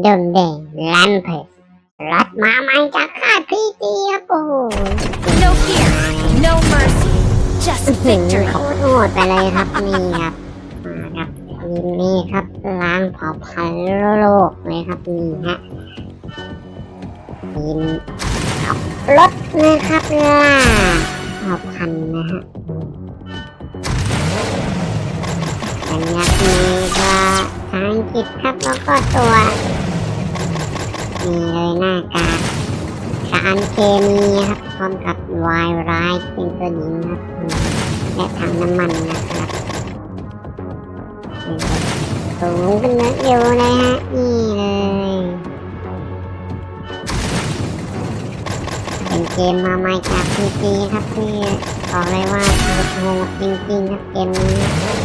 เดิมแดงลันเพสรัดมาใหม่จากค่ายพีจีครับโอ้โห No fear, no mercy, just ถึง victory. โคตรโหดไปเลยครับนี่ครับมาครับทีมนี้ครับล้างเผ่าพันธุ์โลกเลยครับนี่ฮะทีมขับรถนะครับล่าเผ่าพันธุ์นะฮะสัญลักษณ์นี้ก็ภาษาอังกฤษครับแล้วก็ตัว นี่เลยหน้ากากสารเคมีครับพร้อมกับวายร้ายเป็นตัวหญิงครับและถังน้ำมันนะครับสูงขึ้นเยอะอยู่เลยฮะนี่เลยเป็นเกมมาใหม่จากพีซีครับที่บอกเลยว่าโหดจริงๆครับเกมนี้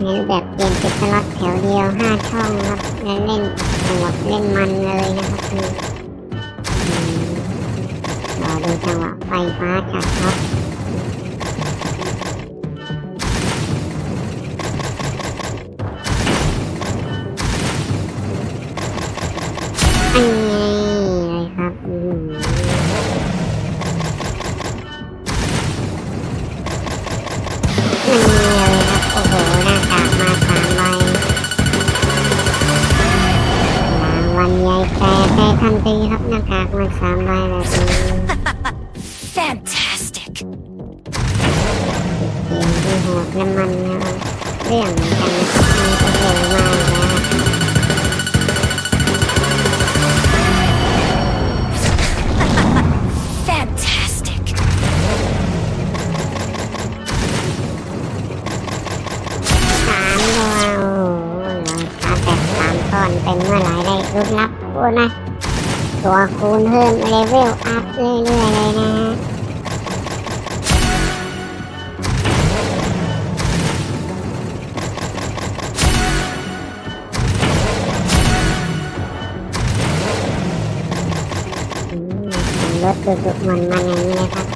นรูปแบบเกมเป็นสล็อตแถวเดียว 5 ช่องครับและเล่นโหดเล่นมันเลยนะครับคือรอดูจังหวะไฟฟ้าจากท็อปอันนี้ ต่ทันทีครับหน้ากากมาสามใบแบบนี้ Fantastic. เกมที่โหดและมันนะครับเรื่องเหมือนกันนะครับมันก็เร็วมากแล้วครับ Fantastic. สามตัวโอ้โหรอยฟ้าแตกสามก้อนเป็นเมื่อไหร่ได้รุดลับโอ้นะ ตัวคูณเพิ่มเลเวลอัพเรื่อยๆเลยนะฮะอืมรถดุๆมันๆอย่างนี้เลยครับ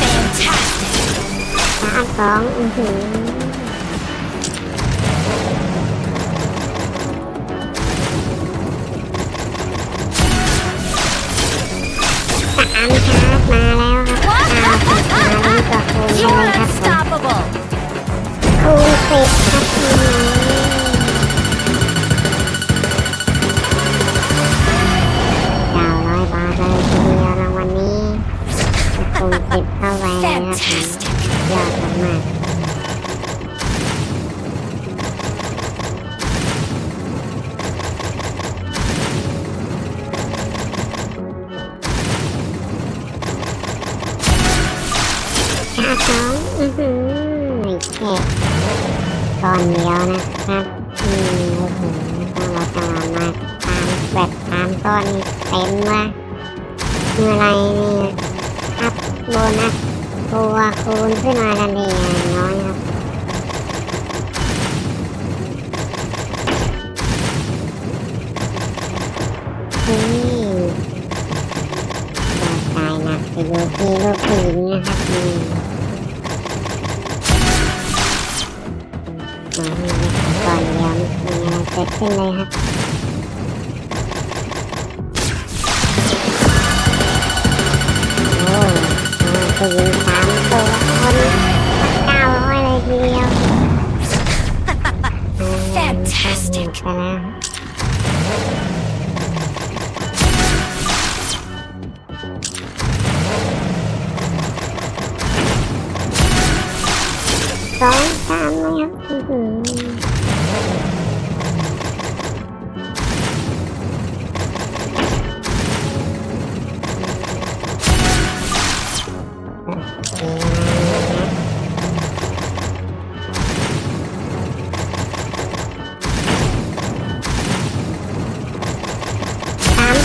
Fantastic. สามสองอือหือ สามครับมาแล้วครับเอาสิบมาลุ้นตัวคูณ You're เลยครับผม unstoppable. คูณสิบครับที ๆขาสองอือหือไม่แค่ก้อนเดียวนะครับอืมโอ้โหต้องรอจังหวะมาตามแบบตามก้อนเต็มว่ะเมื่อไรนี่อัพโบนัสตัวคูณขึ้นมาทันทีอย่างน้อยครับนี่ตัวตายหนักไปดูที่ลูกผู้หญิงนะครับ มาให้เล็กก่อนเดี๋ยวมีอะไรเกิดขึ้นเลยครับโอ้ผู้หญิงสามตัวคนเก้าร้อยเลยทีเดียว Fantastic. ไปแล้ว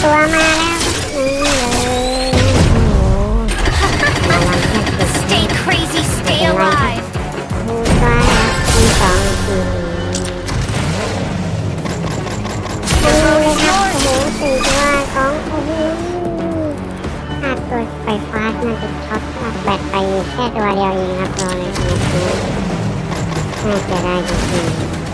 ตัวมาแล้วนี่เลยโอ้โหมาลองแค่สิบ Stay crazy, stay alive. ตัวคูณสองทีดูเลยครับโอ้โหสี่ตัวของโอ้โหขาดตัวไฟฟ้าน่าจะช็อตแบตไปแค่ตัวเดียวเองครับเลยนะครับน่าจะได้จริงๆ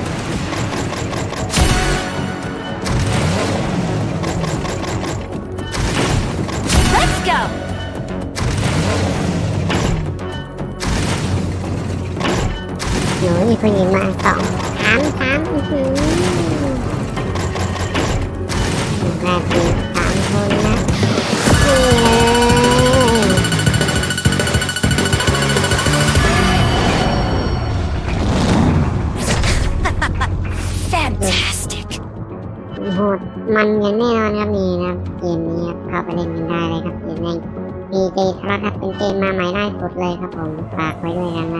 นูมีผู้หญิงมาสองสามสามอื้อหือแรกมีสามคนนะนี่เลย Fantastic. โหดมันกันแน่นอนครับนี่นะครับเกมนี้ครับเข้าไปเล่นกันได้เลยครับเกมใน PJ ทรัคครับเป็นเกมมาใหม่ล่าสุดเลยครับผมฝากไว้ด้วยกันนะ